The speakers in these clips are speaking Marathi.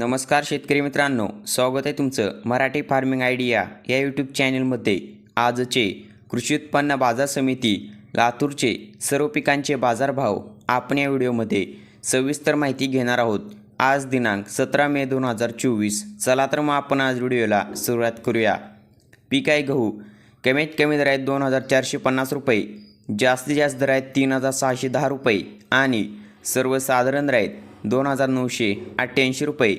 नमस्कार शेतकरी मित्रांनो स्वागत आहे तुमचं मराठी फार्मिंग आयडिया या यूट्यूब चॅनलमध्ये. आजचे कृषी उत्पन्न बाजार समिती लातूरचे सर्व पिकांचे बाजारभाव आपण या व्हिडिओमध्ये सविस्तर माहिती घेणार आहोत. आज दिनांक सतरा मे दोन हजार चोवीस. चला तर मग आपण आज व्हिडिओला सुरुवात करूया. पीक आहे गहू. कमीत कमी दर आहेत दोन हजार चारशे पन्नास रुपये. जास्तीत जास्त दर आहेत तीन हजार सहाशे दहा रुपये. आणि सर्वसाधारण दर आहेत दोन हजार नऊशे अठ्ठ्याऐंशी रुपये.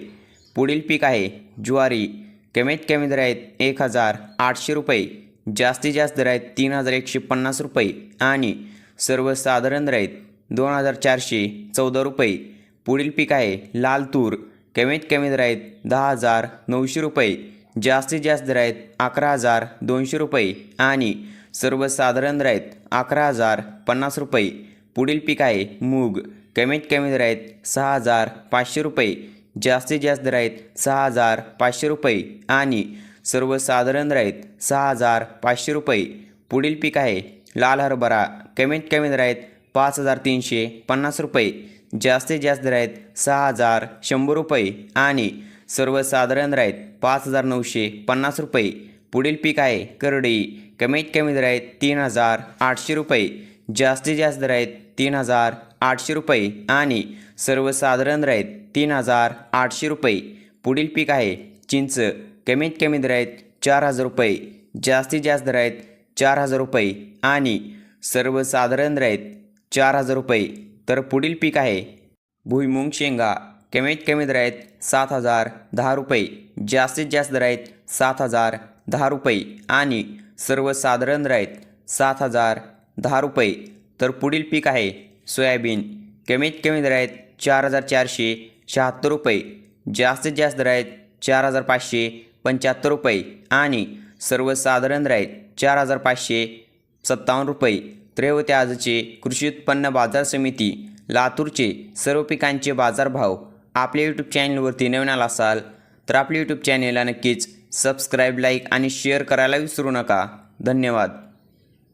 पुढील पीक आहे ज्वारी. कमीत कमी दर आहेत एक हजार आठशे रुपये. जास्तीत जास्त दर आहेत तीन हजार एकशे पन्नास रुपये. आणि सर्वसाधारण दर आहेत दोन हजार चारशे चौदा रुपये. पुढील पीक आहे लाल तूर. कमीत कमी दर आहेत दहा हजार नऊशे रुपये. जास्तीत जास्त दर आहेत अकरा हजार दोनशे रुपये. आणि सर्वसाधारण दर आहेत अकरा हजार पन्नास रुपये. पुढील पीक आहे मूग. कमीत कमी दर आहेत सहा हजार पाचशे रुपये. जास्तीत जास्त दर आहेत सहा हजार पाचशे रुपये. आणि सर्वसाधारण दर आहेत सहा हजार पाचशे रुपये. पुढील पीक आहे लाल हरभरा. कमीत कमी दर आहेत पाच हजार तीनशे पन्नास रुपये. जास्तीत जास्त दर आहेत सहा हजार शंभर रुपये. आणि सर्वसाधारण दर आहेत पाच हजार नऊशे पन्नास रुपये. पुढील पीक आहे करडी. कमीत कमी दर आहेत तीन हजार आठशे रुपये. जास्तीत जास्त दर आहेत तीन हजार आठशे रुपये आणि सर्वसाधारण दर आहेत तीन हजार आठशे रुपये. पुढील पीक आहे चिंच. कमीत कमी दर आहेत चार हजार रुपये जास्तीत जास्त दर आहेत चार हजार रुपये आणि सर्वसाधारण दर आहेत चार हजार रुपये. तर पुढील पीक आहे भुईमुंग शेंगा. कमीत कमी दर आहेत सात हजार दहा रुपये जास्तीत जास्त दर आहेत सात हजार दहा रुपये आणि सर्वसाधारण दर आहेत सात हजार दहा रुपये. तर पुढील पीक आहे सोयाबीन. कमीत कमी दर आहेत चार हजार चारशे शहात्तर रुपये. जास्तीत जास्त दर आहेत चार हजार पाचशे पंच्याहत्तर रुपये. आणि सर्वसाधारण दर आहेत चार हजार पाचशे सत्तावन्न रुपये. तर आजचे कृषी उत्पन्न बाजार समिती लातूरचे सर्व पिकांचे बाजारभाव आपल्या यूट्यूब चॅनलवरती नवीन आला असाल तर आपल्या यूट्यूब चॅनेलला नक्कीच सबस्क्राईब लाईक आणि शेअर करायला विसरू नका. धन्यवाद.